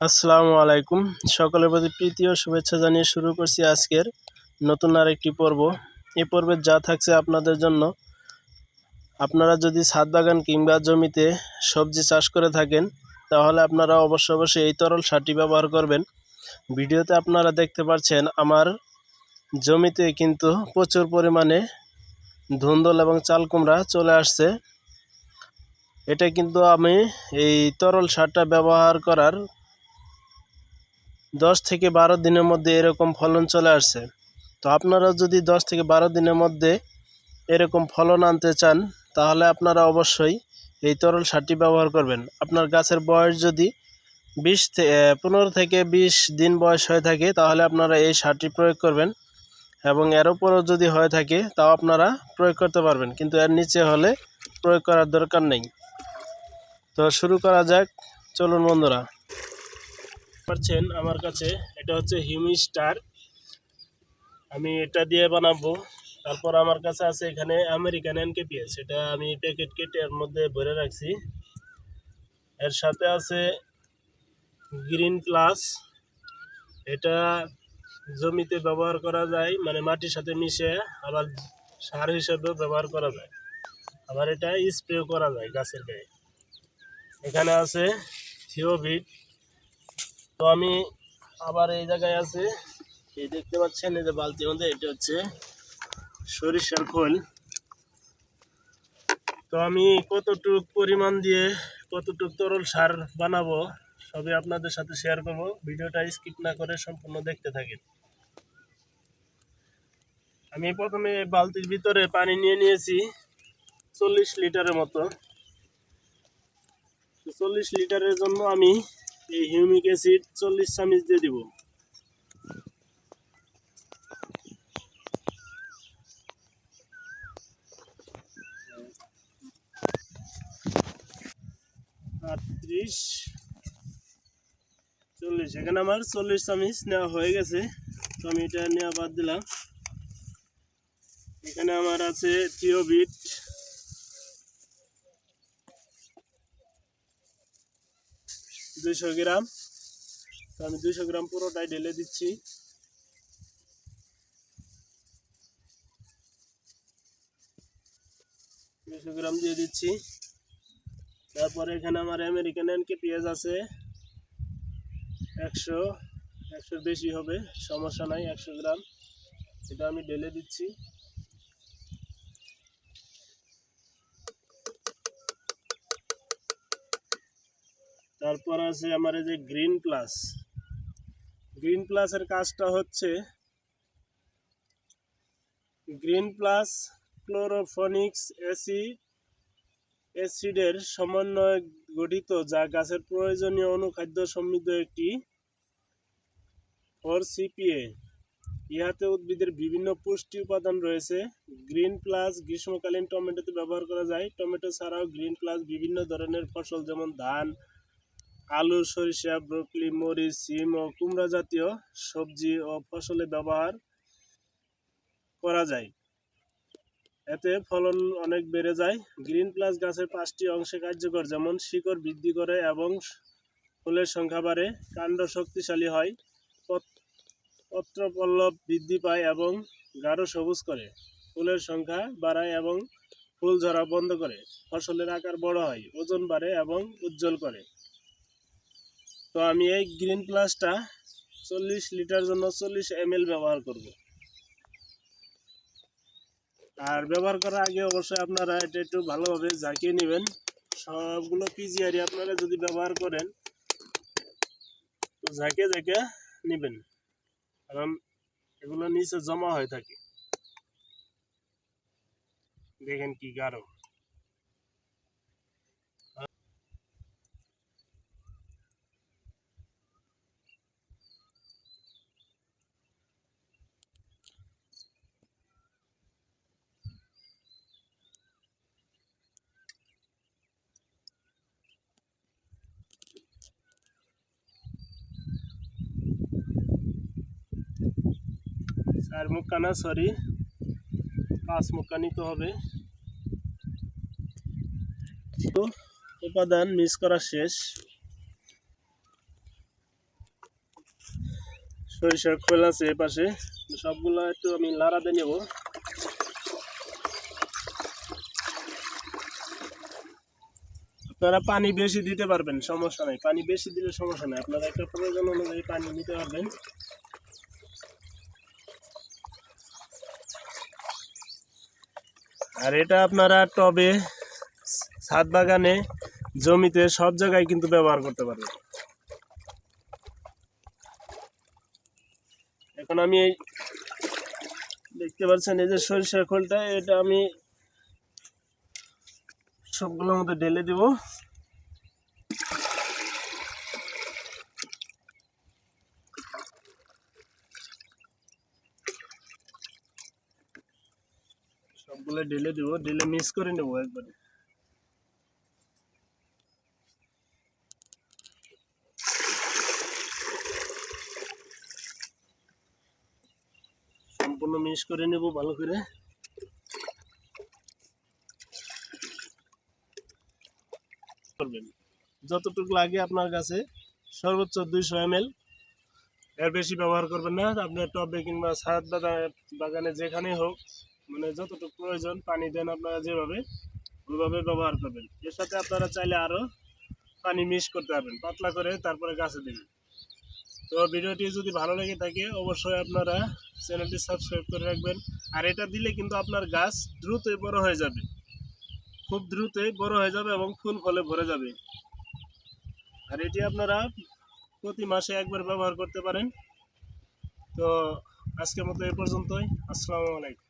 আসসালামু আলাইকুম। সকলের প্রতি প্রীতি ও শুভেচ্ছা জানিয়ে শুরু করছি আজকের নতুন আরেকটি পর্ব। এই পর্বে যা থাকছে আপনাদের জন্য। আপনারা যদি ছাদ বাগান কিংবা জমিতে সবজি চাষ করে থাকেন, তাহলে আপনারা অবশ্য অবশ্যই এই তরল সারটি ব্যবহার করবেন। ভিডিওতে আপনারা দেখতে পাচ্ছেন, আমার জমিতে কিন্তু প্রচুর পরিমাণে ধুন্দল এবং চাল কুমড়া চলে আসছে। এটা কিন্তু আমি এই তরল সারটা ব্যবহার করার দশ থেকে বারো দিনের মধ্যে এরকম ফলন চলে আসছে। তো আপনারা যদি দশ থেকে বারো দিনের মধ্যে এরকম ফলন আনতে চান, তাহলে আপনারা অবশ্যই এই তরল সারটি ব্যবহার করবেন। আপনার গাছের বয়স যদি বিশ পনেরো থেকে বিশ দিন বয়স হয়ে থাকে, তাহলে আপনারা এই সারটি প্রয়োগ করবেন। এবং এর উপরও যদি হয়ে থাকে, তাও আপনারা প্রয়োগ করতে পারবেন। কিন্তু এর নিচে হলে প্রয়োগ করার দরকার নেই। তো শুরু করা যাক। চলুন বন্ধুরা। পাচ্ছেন আমার কাছে, এটা হচ্ছে হিউমি স্টার। আমি এটা দিয়ে বানাবো। তারপর আমার কাছে আছে এখানে আমেরিকান এনকেপিএস। এটা আমি প্যাকেট কেটে এর মধ্যে ভরে রাখছি। এর সাথে আছে গ্রিন প্লাস। এটা জমিতে ব্যবহার করা যায় মানে মাটির সাথে মিশে আবার সার হিসেবেও ব্যবহার করা যায়। আবার এটা স্প্রে করা যায় গাছের গায়ে। এখানে আছে থিওভিট তো আমি আবার এই জায়গায় আছে। এই দেখতে পাচ্ছেন, এই যে বালতির মধ্যে এটা হচ্ছে সরিষার খোল। তো আমি কতটুক পরিমাণ দিয়ে কতটুক তরল সার বানাবো, সবই আপনাদের সাথে শেয়ার করব। ভিডিওটা স্কিপ না করে সম্পূর্ণ দেখতে থাকেন। আমি প্রথমে বালতির ভিতরে পানি নিয়ে নিয়েছি, চল্লিশ লিটারের মতো। চল্লিশ লিটারের জন্য আমি এই হিউমিক অ্যাসিড চল্লিশ চামিচ দিয়ে দিব। আটত্রিশ চল্লিশ। এখানে আমার চল্লিশ চামিচ নেওয়া হয়ে গেছে। তো আমি এটা নেওয়া বাদ দিলাম। এখানে আমার আছে থিওবিট। দুইশো গ্রাম। আমি দুইশো গ্রাম পুরোটাই ঢেলে দিচ্ছি। দুইশো গ্রাম দিয়ে দিচ্ছি। তারপরে এখানে আমার আমেরিকান এনকে পেঁয়াজ আছে। একশো, একশোর বেশি হবে, সমস্যা নাই, একশো গ্রাম। এটা আমি ঢেলে দিচ্ছি। তারপর আছে আমার এই যে গ্রিন প্লাস গ্রিন প্লাসের কাজটা হচ্ছে গ্রিন প্লাস ক্লোরোফনিক্স অ্যাসিড অ্যাসিডের সমন্বয়ে গঠিত যা গাছের প্রয়োজনীয় অনুখাদ্য সমৃদ্ধ একটি ফোর সিপিএ। ইহাতে উদ্ভিদের বিভিন্ন পুষ্টি উপাদান রয়েছে। গ্রিন প্লাস গ্রীষ্মকালীন টমেটোতে ব্যবহার করা যায়। টমেটো ছাড়াও গ্রিন প্লাস বিভিন্ন ধরনের ফসল যেমন ধান আলু, সরিষা, ব্রকলি, মরিচ, সিম ও কুমড়া জাতীয় সবজি ও ফসলে ব্যবহার করা যায়। এতে ফলন অনেক বেড়ে যায়। গ্রিন প্লাস গাছের পাঁচটি অংশে কার্যকর, যেমন শিকড় বৃদ্ধি করে এবং ফুলের সংখ্যা বাড়ে, কাণ্ড শক্তিশালী হয় পত্রপল্লব বৃদ্ধি পায় এবং গাঢ় সবুজ করে, ফুলের সংখ্যা বাড়ায় এবং ফুল ঝরা বন্ধ করে, ফসলের আকার বড় হয়, ওজন বাড়ে এবং উজ্জ্বল করে। তো আমি এই গ্রিন প্লাসটা চল্লিশ লিটার জন্য চল্লিশ এম ব্যবহার করব। আর ব্যবহার করার আগে অবশ্যই আপনারা এটা একটু ভালোভাবে ঝাঁকিয়ে নেবেন। সবগুলো পিজিআরি আপনারা যদি ব্যবহার করেন, তো ঝাঁকে ঝাঁকে নেবেন। কারণ এগুলো নিচে জমা হয়ে থাকে। দেখেন কি গাঢ়। চার মুক্কা না সরি পাঁচ মুক্কা নিতে হবে উপাদান মিস করা শেষ। সরিষার খোল আছে এ পাশে। সবগুলো একটু আমি লাড়াতে নেব। আপনারা পানি বেশি দিতে পারবেন, সমস্যা নাই। পানি বেশি দিলে সমস্যা নাই। আপনারা একটা প্রয়োজন অনুযায়ী পানি নিতে পারবেন। আর এটা আপনারা টবে, ছাদ বাগানে, জমিতে সব জায়গায় কিন্তু ব্যবহার করতে পারবেন। এখন আমি এই দেখতে পাচ্ছেন, এই যে সরিষার খোলটা, এটা আমি সবগুলোর মধ্যে ঢেলে দিব। সবগুলো ঢেলে দিব, ঢেলে মিক্স করে নেব একবারে। সম্পূর্ণ মিক্স করে নেব ভালো করে। করবেন। যতটুকু লাগে আপনার কাছে, সর্বোচ্চ দুইশো এম এর বেশি ব্যবহার করবেন না। আপনার টবে কিংবা ছাদ বাগানে যেখানেই হোক মানে যতটুকু প্রয়োজন পানি দেন আপনারা যেভাবে, ওইভাবে ব্যবহার করবেন। এর সাথে আপনারা চাইলে আরও পানি মিক্স করতে পারবেন, পাতলা করে তারপরে গাছে দেবেন। তো ভিডিওটি যদি ভালো লেগে থাকে, অবশ্যই আপনারা চ্যানেলটি সাবস্ক্রাইব করে রাখবেন। আর এটা দিলে কিন্তু আপনার গাছ দ্রুতই বড় হয়ে যাবে। খুব দ্রুতই বড় হয়ে যাবে এবং ফুল ফলে ভরে যাবে। আর এটি আপনারা প্রতি মাসে একবার ব্যবহার করতে পারেন। তো আজকের মতো এ পর্যন্তই। আসসালামু আলাইকুম।